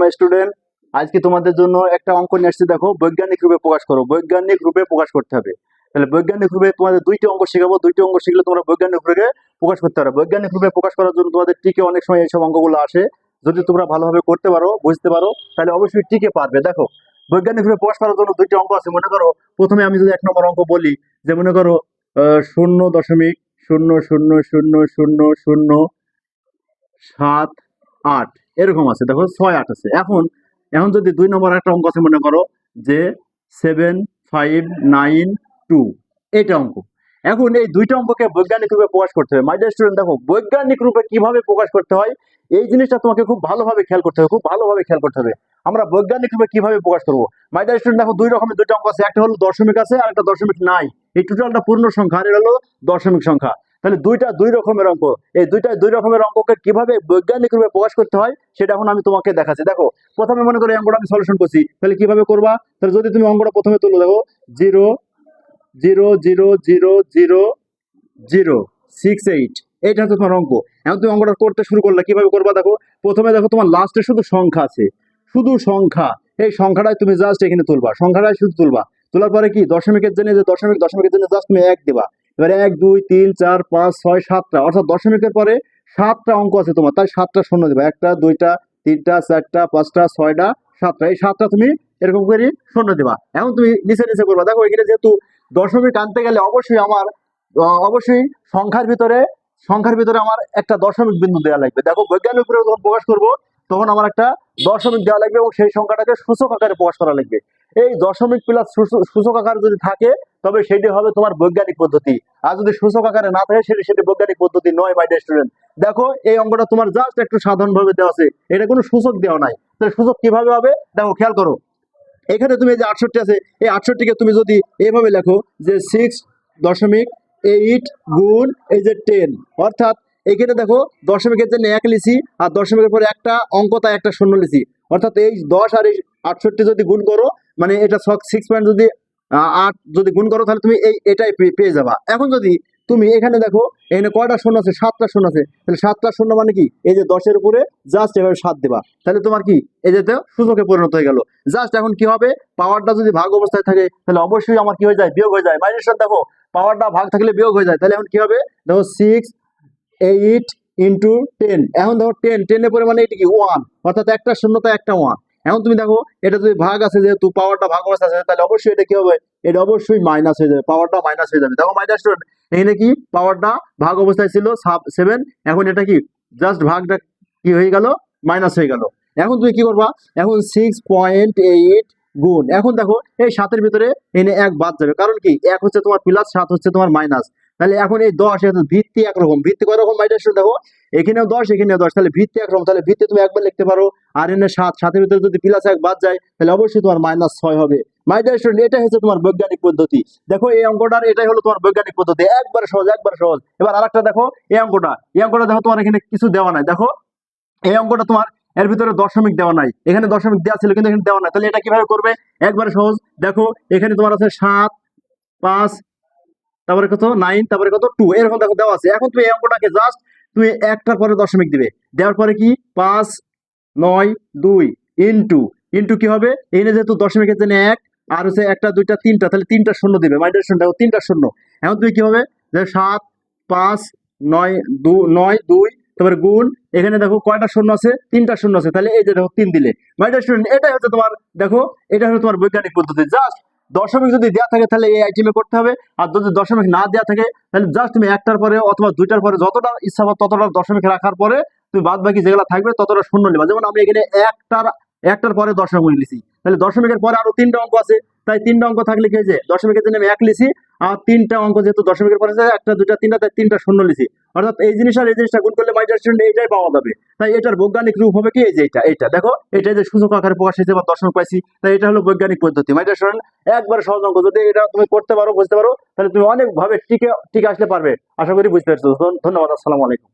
My student আজকে তোমাদের জন্য একটা অঙ্ক নিয়ে দেখো, বৈজ্ঞানিক রূপে প্রকাশ করো। বৈজ্ঞানিক রূপে প্রকাশ করতে হবে। তাহলে তোমাদের দুইটি অঙ্ক শেখাবো। দুইটি অঙ্ক শিখলে তোমরা বৈজ্ঞানিক রূপে প্রকাশ করতে পারো। বৈজ্ঞানিক রূপে প্রকাশ করার জন্য তোমাদের টিকে অনেক সময় এইসব অঙ্কগুলো আসে। যদি তোমরা ভালোভাবে করতে পারো, বুঝতে পারো, তাহলে অবশ্যই টিকে পারবে। দেখো, বৈজ্ঞানিক রূপে প্রকাশ করার জন্য দুইটি অঙ্ক আছে। মনে করো, প্রথমে আমি যদি এক নম্বর অঙ্ক বলি, যে মনে করো শূন্য দশমিক শূন্য শূন্য শূন্য শূন্য শূন্য সাত আট। এরকম আছে। দেখো, ছয়, আট আছে। এখন এখন যদি দুই নম্বর একটা অঙ্ক আছে, মনে করো যে সেভেন ফাইভ নাইন টু এটা অঙ্ক। এখন এই দুইটা অঙ্ককে বৈজ্ঞানিক রূপে প্রকাশ করতে হবে। মাই স্টুডেন্ট দেখো, বৈজ্ঞানিক রূপে কীভাবে প্রকাশ করতে হয়, এই জিনিসটা তোমাকে খুব ভালোভাবে খেয়াল করতে হবে, খুব ভালোভাবে খেয়াল করতে হবে। আমরা বৈজ্ঞানিক রূপে কীভাবে প্রকাশ করব? মাই স্টুডেন্ট দেখো, দুই রকমের দুইটা অঙ্ক আছে। একটা হলো দশমিক আছে আর একটা দশমিক নাই। এই টোটালটা পূর্ণ সংখ্যা, আর এটা হলো দশমিক সংখ্যা। তাহলে দুইটা দুই রকমের অঙ্ক। এই দুইটা দুই রকমের অঙ্ককে কীভাবে বৈজ্ঞানিক রূপে প্রকাশ করতে হয়, সেটা এখন আমি তোমাকে দেখাচ্ছি। দেখো, প্রথমে মনে করো অঙ্কটা আমি সলিউশন করছি। তাহলে কীভাবে করবা? তাহলে যদি তুমি অঙ্কটা প্রথমে তুলো, দেখো, zero zero zero zero zero zero six eight এইটা হচ্ছে তোমার অঙ্ক। এখন তুমি অঙ্কটা করতে শুরু করলে কীভাবে করবা, দেখো, প্রথমে দেখো তোমার লাস্টে শুধু সংখ্যা আছে। শুধু সংখ্যা। এই সংখ্যাটাই তুমি জাস্ট এখানে তুলবা। সংখ্যাটাই শুধু তুলবা। তোলার পরে কি? দশমিকের জন্য যে দশমিক, দশমিকের জন্য জাস্ট তুমি এক দেবা। এবারে এক, দুই, তিন, চার, পাঁচ, ছয়, সাতটা, অর্থাৎ দশমিকের পরে সাতটা অঙ্ক আছে তোমার, তাই সাতটা শূন্য দেবা। একটা, দুইটা, তিনটা, চারটা, পাঁচটা, ছয়টা, সাতটা, এই সাতটা তুমি এরকম করে শূন্য দেবা। এখন তুমি নিচে নিচে করবা। দেখো, এখানে যেহেতু দশমিক আনতে গেলে অবশ্যই আমার অবশ্যই সংখ্যার ভিতরে সংখ্যার ভিতরে আমার একটা দশমিক বিন্দু দেওয়া লাগবে। দেখো, বৈজ্ঞানিক প্রকাশ করব তখন আমার একটা দশমিক দেওয়া লাগবে এবং সেই সংখ্যাটাকে সূচক আকারে প্রকাশ করা লাগবে। এই দশমিক প্লাস সূচক আকার যদি থাকে, তবে সেটি হবে তোমার বৈজ্ঞানিক পদ্ধতি। আর যদি সূচক আকারে না থাকে, সেটি সেটি বৈজ্ঞানিক পদ্ধতি নয় মাই স্টুডেন্ট দেখো, এই অঙ্কটা তোমার জাস্ট একটু সাধারণভাবে দেওয়া আছে। এটা কোনো সূচক দেওয়া নাই। তাহলে সূচক কীভাবে হবে? দেখো, খেয়াল করো। এখানে তুমি যে আটষট্টি আছে, এই আটষট্টিকে তুমি যদি এভাবে লেখো যে সিক্স দশমিক এইট গুণ এই যে টেন অর্থাৎ এখানে দেখো দশমিকের জন্য এক লিখি আর দশমিকের পরে একটা অঙ্ক, তাই একটা শূন্য লিখি অর্থাৎ এই দশ আর এই আটষট্টি যদি গুণ করো মানে এটা সিক্স পয়েন্ট যদি আট যদি গুণ করো, তাহলে তুমি এই, এটাই পেয়ে যাবা। এখন যদি তুমি এখানে দেখো, এখানে কয়টা শূন্য আছে? সাতটা শূন্য আছে। তাহলে সাতটা শূন্য মানে কি? এই যে দশের উপরে জাস্ট এভাবে সাত দেবা। তাহলে তোমার কি? এই যে সূচকে পরিণত হয়ে গেল। জাস্ট এখন কি হবে? পাওয়ারটা যদি ভাগ অবস্থায় থাকে, তাহলে অবশ্যই আমার কি হয়ে যায়? বিয়োগ হয়ে যায়। মাইনাসটা দেখো পাওয়ারটা ভাগ থাকলে বিয়োগ হয়ে যায়। তাহলে এখন কি হবে? দেখো সিক্স এইট ইন্টু টেন এখন দেখো টেন টেনের পরিমাণে এটা কি? ওয়ান অর্থাৎ একটা শূন্যতা, একটা ওয়ান এখন তুমি দেখো, এটা যদি ভাগ আছে, যেহেতু পাওয়ারটা ভাগ অবস্থা আছে, তাহলে অবশ্যই এটা কি হবে? এটা অবশ্যই মাইনাস হয়ে যাবে। পাওয়ারটা মাইনাস হয়ে যাবে। দেখো মাইনাস এখানে কি? পাওয়ারটা ভাগ অবস্থায় ছিল সেভেন এখন এটা কি? জাস্ট ভাগটা কি হয়ে গেল? মাইনাস হয়ে গেল। এখন তুমি কি করবা? এখন সিক্স পয়েন্ট এইট গুণ। এখন দেখো, এই সাতের ভিতরে এনে এক বাদ যাবে। কারণ কি? এক হচ্ছে তোমার প্লাস সাত হচ্ছে তোমার মাইনাস তাহলে এখন এই দশ ভিত্তি একরকম। ভিত্তি কয় রকম মাইনাস দেখো। এখানেও দশ এখানেও দশ। তাহলে ভিত্তি একরকম। তাহলে ভিত্তি তুমি একবার লিখতে পারো। আর এনে সাত, সাতের ভিতরে যদি প্লাস এক বাদ যায়, তাহলে অবশ্যই তোমার মাইনাস ছয় হবে। মাইনাস এটা হচ্ছে তোমার বৈজ্ঞানিক পদ্ধতি। দেখো এই অঙ্কটার, এটাই হলো তোমার বৈজ্ঞানিক পদ্ধতি। একবার সহজ একবার সহজ। এবার আরেকটা দেখো, এই অঙ্কটা। এই অঙ্কটা দেখো, তোমার এখানে কিছু দেওয়া নাই। দেখো, এই অঙ্কটা তোমার এর ভিতরে দশমিক দেওয়া নাই। এখানে দশমিক দেওয়া ছিল, কিন্তু এখানে দেওয়া নাই। তাহলে এটা কীভাবে করবে? একবার সহজ। দেখো, এখানে তোমার আছে সাত, পাঁচ তারপরে কত? নাইন, তারপরে কত? টু এরকম দেখো দেওয়া আছে। এখন তুমি এই অঙ্কটাকে জাস্ট তুমি একটার পরে দশমিক দিবে। দেওয়ার পরে কি? পাঁচ, নয়, দুই ইন্টু ইন্টু কি হবে? এখানে যেহেতু দশমিকের জন্য এক, আর হচ্ছে একটা, দুইটা, তিনটা, তাহলে তিনটা শূন্য দিবে। মাইনাস শূন্য তিনটা শূন্য। এখন তুমি কি হবে? যে সাত, পাঁচ, নয়, দু, নয়, দুই, তারপরে গুণ। এখানে দেখো কয়টা শূন্য আছে? তিনটা শূন্য আছে। তাহলে এই যে দেখো তিন দিলে। মাইনাস শূন্য, এটাই হচ্ছে তোমার, দেখো, এটা হলো তোমার বৈজ্ঞানিক পদ্ধতি। জাস্ট দশমিক যদি দেওয়া থাকে তাহলে এই আইটেমে করতে হবে। আর যদি দশমিক না দেওয়া থাকে, তাহলে জাস্ট তুমি একটার পরে অথবা দুইটার পরে যতটা ইচ্ছা হবে ততটা দশমিক রাখার পরে তুমি বাদ বাকি যেগুলো থাকবে ততটা শূন্য নেবা। যেমন আমি এখানে একটার একটার পরে দশমিক লিখি তাহলে দশমিকের পরে আরও তিনটা অঙ্ক আছে। তাই তিনটা অঙ্ক থাকলে কি হয়েছে? দশমিকের জন্য আমি এক লিখি আর তিনটা অঙ্ক যেহেতু দশমিকের পরে একটা, দুইটা, তিনটা, তাই তিনটা শূন্য লিখি অর্থাৎ এই জিনিস আর এই জিনিসটা গুণ করলে মাইটার স্টুডেন্ট এইটাই পাওয়া যাবে। তাই এটার বৈজ্ঞানিক রূপ হবে কি? এই যে এটা এটা দেখো এটা যে সূচক আকারে প্রকাশ হয়েছে বা দশমিক পাইছি, তাই এটা হলো বৈজ্ঞানিক পদ্ধতি। মাইটার স্টুডেন্ট একবার সহজ অঙ্ক। যদি এটা তুমি করতে পারো, বুঝতে পারো, তাহলে তুমি অনেক ভাবে টিকে টিকে আসলে পারবে। আশা করি বুঝতে পারছ। ধন্যবাদ, আসসালামু আলাইকুম।